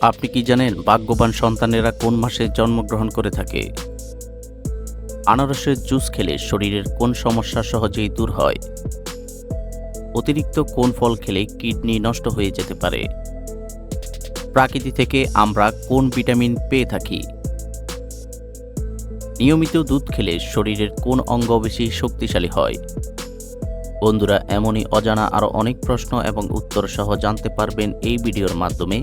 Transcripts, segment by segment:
আপনি কি জানেন ভাগ্যবান সন্তানেরা কোন মাসে জন্মগ্রহণ করে থাকে? আনারসের জুস খেলে শরীরের কোন সমস্যা সহজেই দূর হয়? অতিরিক্ত কোন ফল খেলে কিডনি নষ্ট হয়ে যেতে পারে? প্রাকৃতি থেকে আমরা কোন ভিটামিন পেয়ে থাকি? নিয়মিত দুধ খেলে শরীরের কোন অঙ্গ বেশি শক্তিশালী হয়? বন্ধুরা, এমনই অজানা আরও অনেক প্রশ্ন এবং উত্তর সহ জানতে পারবেন এই ভিডিওর মাধ্যমে।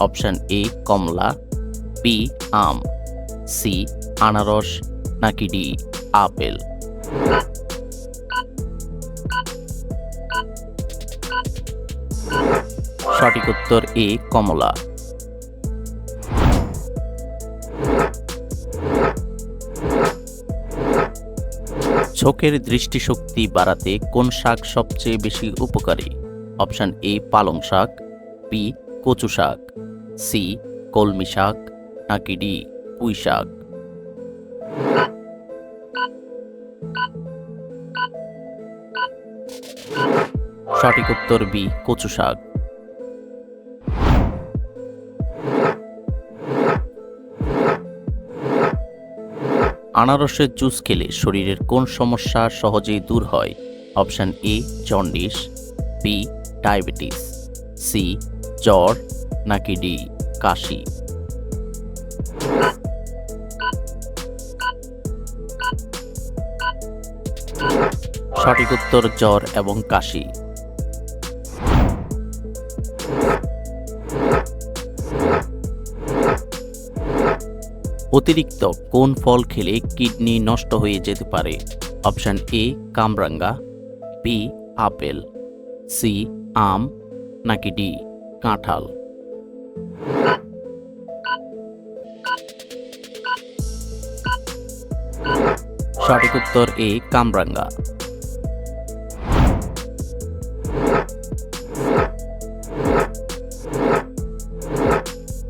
অপশন এ, কমলা বি আম সি আনারস, নাকি ডি আপেল? সঠিক উত্তর এ, কমলা। চোখের দৃষ্টিশক্তি বাড়াতে কোন শাক সবচেয়ে বেশি উপকারী? অপশন এ, পালং শাক বি কচু শাক। সি, কলমি শাক, নাকি ডি, পুঁই শাক? সঠিক উত্তর বি, কচু শাক। আনারসের জুস খেলে শরীরের কোন সমস্যা সহজেই দূর হয়? Option A, jaundice, B, diabetes, C, জ্বর নাকি ডি, কাশি? সঠিক উত্তর জ্বর এবং কাশি। অতিরিক্ত কোন ফল খেলে কিডনি নষ্ট হয়ে যেতে পারে? অপশন এ, কামরাঙ্গা, বি, আপেল, সি, আম, নাকি ডি, কাঁঠাল? সঠিক উত্তর এ, কামরাঙ্গা।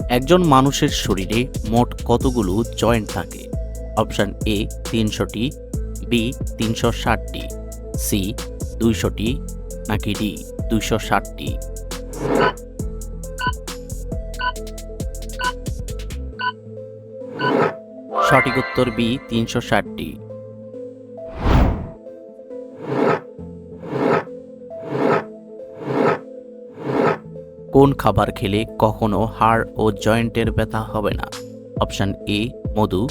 একজন মানুষের শরীরে মোট কতগুলো জয়েন্ট থাকে? অপশন এ, তিনশোটি, বি, তিনশো ষাটটি, সি, দুইশোটি, নাকি ডি, দুইশো ষাটটি? সঠিক উত্তর বি, তিনশো ষাটটি। কোন খাবার খেলে কখনো হাড় ও জয়েন্টের ব্যথা হবে না? অপশান এ, মধু,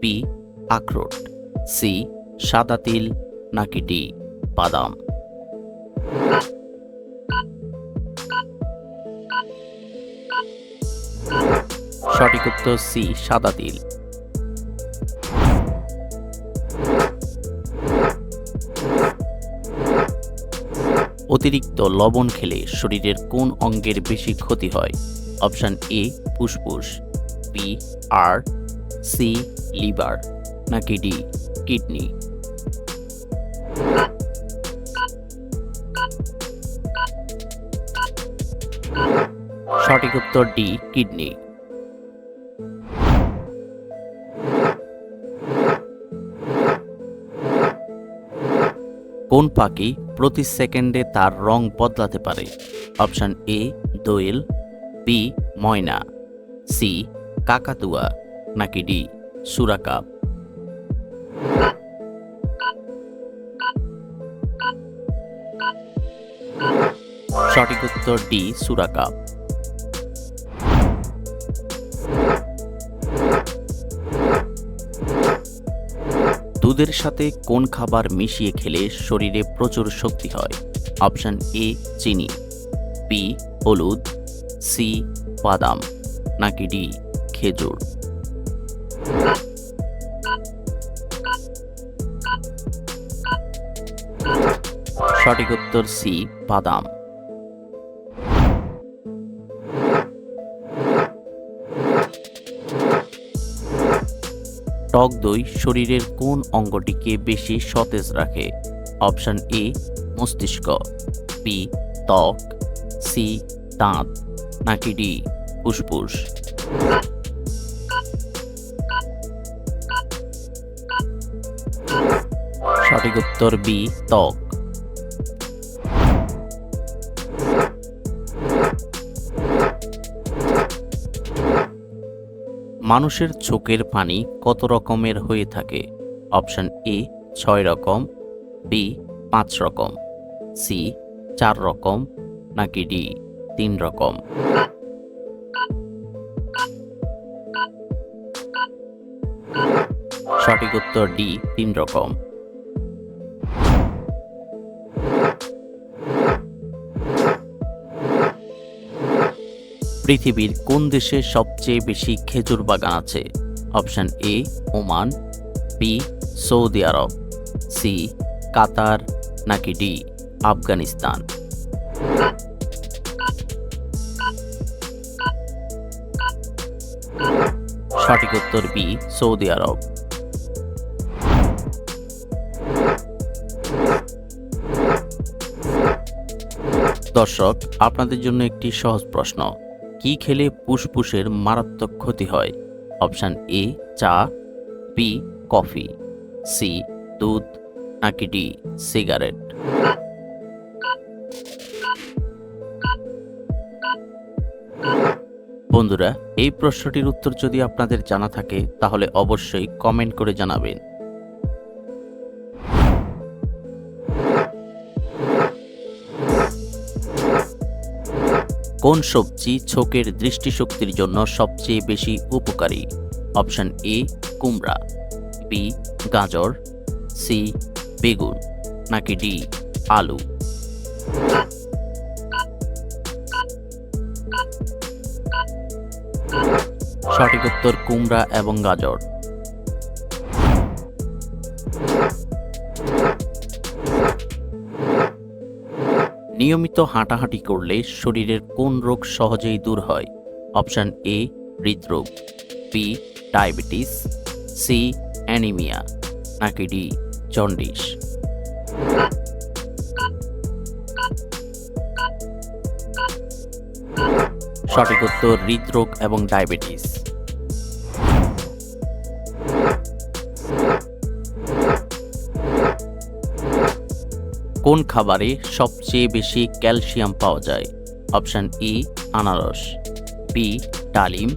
বি, আখরোট, সি, সাদা তিল, নাকি ডি, বাদাম। সঠিক উত্তর সি, সাদা তিল। অতিরিক্ত লবণ খেলে শরীরের কোন অঙ্গের বেশি ক্ষতি হয়? অপশন এ, ফুসফুস, বি, আর, সি, লিভার, নাকি ডি, কিডনি? সঠিক উত্তর ডি, কিডনি। কোন পাখি প্রতি সেকেন্ডে তার রং বদলাতে পারে। অপশান এ, দোয়েল, বি, ময়না, সি, কাকাতুয়া, নাকি ডি সুরাকাপ সঠিক উত্তর ডি সুরাকাপ দুধের সাথে কোন খাবার মিশিয়ে খেলে শরীরে প্রচুর শক্তি হয়? অপশন এ চিনি। বি হলুদ। সি বাদাম। নাকি ডি খেজুর? সঠিক উত্তর সি বাদাম। টক দই শরীরের কোন অঙ্গটিকে বেশি সতেজ রাখে? অপশন এ, মস্তিষ্ক, বি, ত্বক, সি, দাঁত, নাকি ডি, ফুসফুস? সঠিক উত্তর বি, ত্বক। মানুষের চোখের পানি কত রকমের হয়ে থাকে? অপশন এ, ছয় রকম বি পাঁচ রকম সি চার রকম, নাকি ডি তিন রকম? সঠিক উত্তর ডি তিন রকম। পৃথিবীর কোন দেশে সবচেয়ে বেশি খেজুর বাগান আছে? Option A, Oman, B, Saudi Arabia, C, Qatar, নাকি ডি, আফগানিস্তান? সঠিক উত্তর বি, সৌদি আরব। দর্শক, আপনাদের জন্য একটি সহজ প্রশ্ন। কি খেলে ফুসফুসের মারাত্মক ক্ষতি হয়? অপশান এ, চা, বি, কফি, সি, দুধ, নাকি ডি, সিগারেট। বন্ধুরা, এই প্রশ্নটির উত্তর যদি আপনাদের জানা থাকে, তাহলে অবশ্যই কমেন্ট করে জানাবেন। কোন সবজি চোখের দৃষ্টিশক্তির জন্য সবচেয়ে বেশি উপকারী? অপশন এ, কুমড়া, বি, গাজর, সি, বেগুন, নাকি ডি, আলু? সঠিক উত্তর কুমড়া এবং গাজর। নিয়মিত হাঁটাহাঁটি করলে শরীরের কোন রোগ সহজেই দূর হয়? অপশান এ, হৃদরোগ বি ডায়াবেটিস সি অ্যানিমিয়া, নাকি ডি, জন্ডিস। সঠিক উত্তর হৃদরোগ এবং ডায়াবেটিস। কোন খাবারে সবচেয়ে বেশি ক্যালসিয়াম পাওয়া যায়? অপশান ই আনারস বি ডালিম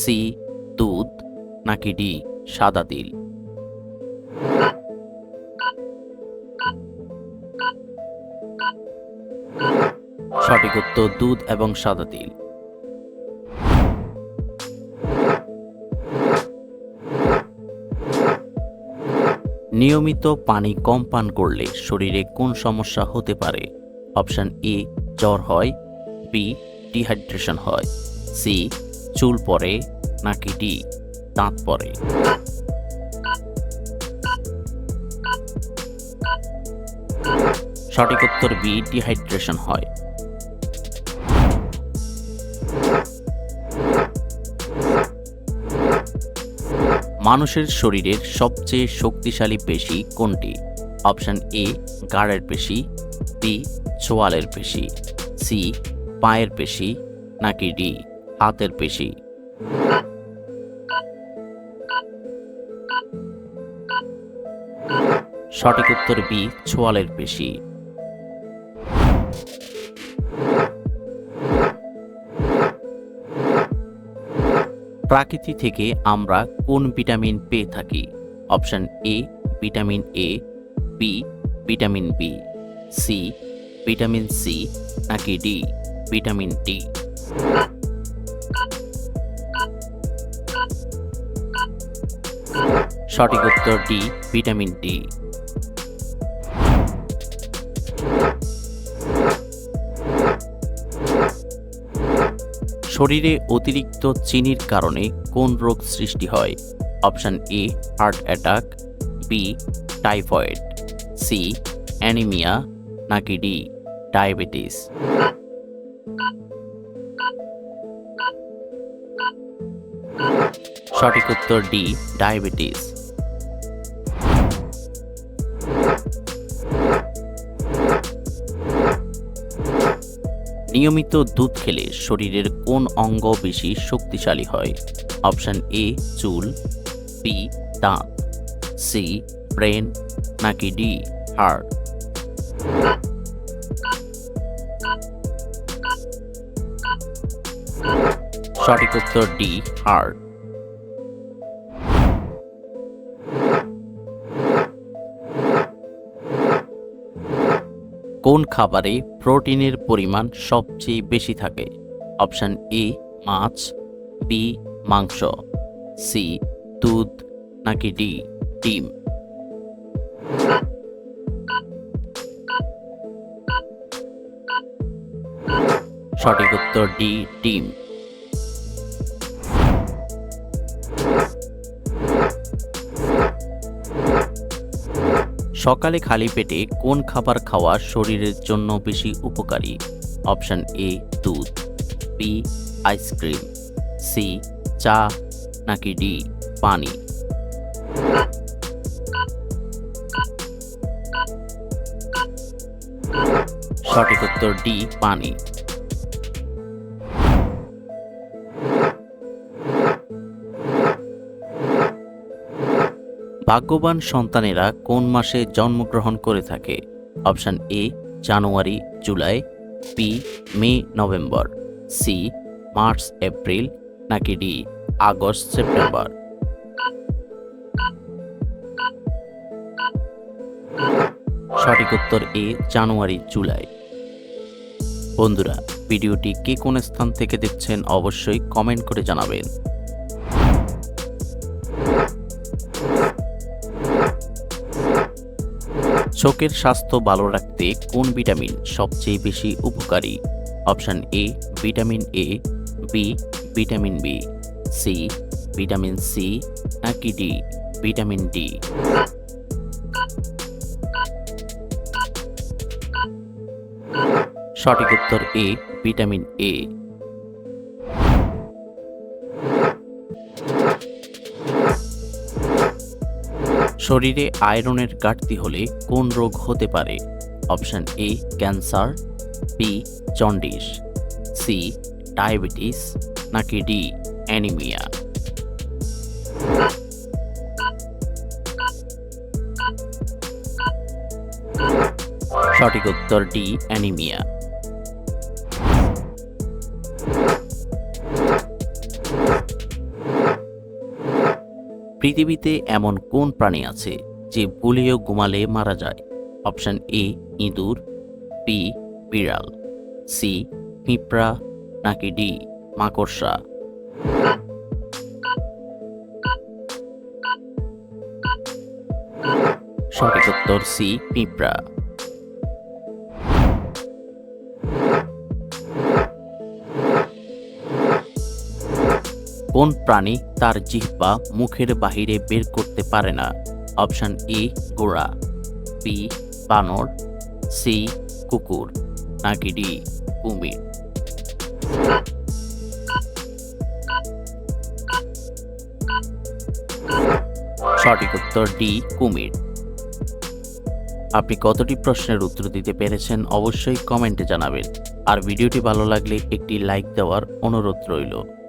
সি দুধ, নাকি ডি সাদা তিল? সঠিক উত্তর দুধ এবং সাদা তিল। নিয়মিত পানি কম পান করলে শরীরে কোন সমস্যা হতে পারে? অপশান এ, জ্বর হয়। বি, ডিহাইড্রেশন হয়। সি, চুল পড়ে নাকি ডি, দাঁত পড়ে। সঠিক উত্তর বি, ডিহাইড্রেশন হয়। মানুষের শরীরের সবচেয়ে শক্তিশালী পেশি কোনটি? অপশান এ, গাড়ের পেশি, বি, চোয়ালের পেশি, সি, পায়ের পেশি, নাকি ডি, হাতের পেশি? সঠিক উত্তর বি ছোয়ালের পেশি। প্রাকৃতি থেকে আমরা কোন ভিটামিন পেয়ে থাকি? Option A, vitamin A, B, vitamin B, C, vitamin C, নাকি ডি, ভিটামিন ডি। সঠিক উত্তর ডি, ভিটামিন ডি। শরীরে অতিরিক্ত চিনির কারণে কোন রোগ সৃষ্টি হয়? Option A, heart attack, B, typhoid, C, anaemia, নাকি ডি, ডায়াবেটিস। সঠিক উত্তর ডি, ডায়াবেটিস। নিয়মিত দুধ খেলে শরীরের কোন অঙ্গ বেশি শক্তিশালী হয়? অপশন এ চুল বি দাঁত সি ব্রেন, নাকি ডি হার্ট সঠিক উত্তর ডি হার্ট কোন খাবারে প্রোটিনের পরিমাণ সবচেয়ে বেশি থাকে। অপশান এ, মাছ, বি, মাংস, সি, দুধ, নাকি ডি, ডিম। সঠিক উত্তর ডি, ডিম। সকালে খালি পেটে কোন খাবার খাওয়া শরীরের জন্য বেশি উপকারী? অপশান এ, দুধ বি আইসক্রিম সি চা, নাকি ডি পানি। সঠিক উত্তর ডি পানি। ভাগ্যবান সন্তানেরা কোন মাসে জন্মগ্রহণ করে থাকে? Option A, January, July B May, November C March, April, নাকি ডি আগস্ট, সেপ্টেম্বর? সঠিক উত্তর এ, জানুয়ারি, জুলাই। বন্ধুরা, ভিডিওটি কে কোন স্থান থেকে দেখছেন অবশ্যই কমেন্ট করে জানাবেন। চোখের স্বাস্থ্য ভালো রাখতে কোন ভিটামিন সবচেয়ে বেশি উপকারী? Option A vitamin A B vitamin B C vitamin C নাকি ডি ভিটামিন ডি সঠিক উত্তর এ ভিটামিন এ শরীরে আয়রনের ঘাটতি হলে কোন রোগ হতে পারে? Option A, cancer, B, jaundice, C, diabetes, নাকি ডি, অ্যানিমিয়া? সঠিক উত্তর ডি, অ্যানিমিয়া। পৃথিবীতে এমন কোন প্রাণী আছে যে ভুলেও গুমালে মারা যায়? অপশান এ, ইঁদুর, বি, বিড়াল, সি, পিঁপড়া, নাকি ডি, মাকড়সা? সঠিক উত্তর সি, পিঁপড়া। কোন প্রাণী তার জিহ্বা মুখের বাহিরে বের করতে পারে না। অপশন এ গোড়া বি, বানর। সি, কুকুর। নাকি ডি, কুমির। সঠিক উত্তর ডি, কুমির। আপনি কতটি প্রশ্নের উত্তর দিতে পেরেছেন অবশ্যই কমেন্টে জানাবেন। আর ভিডিওটি ভালো লাগলে একটি লাইক দেওয়ার অনুরোধ রইল।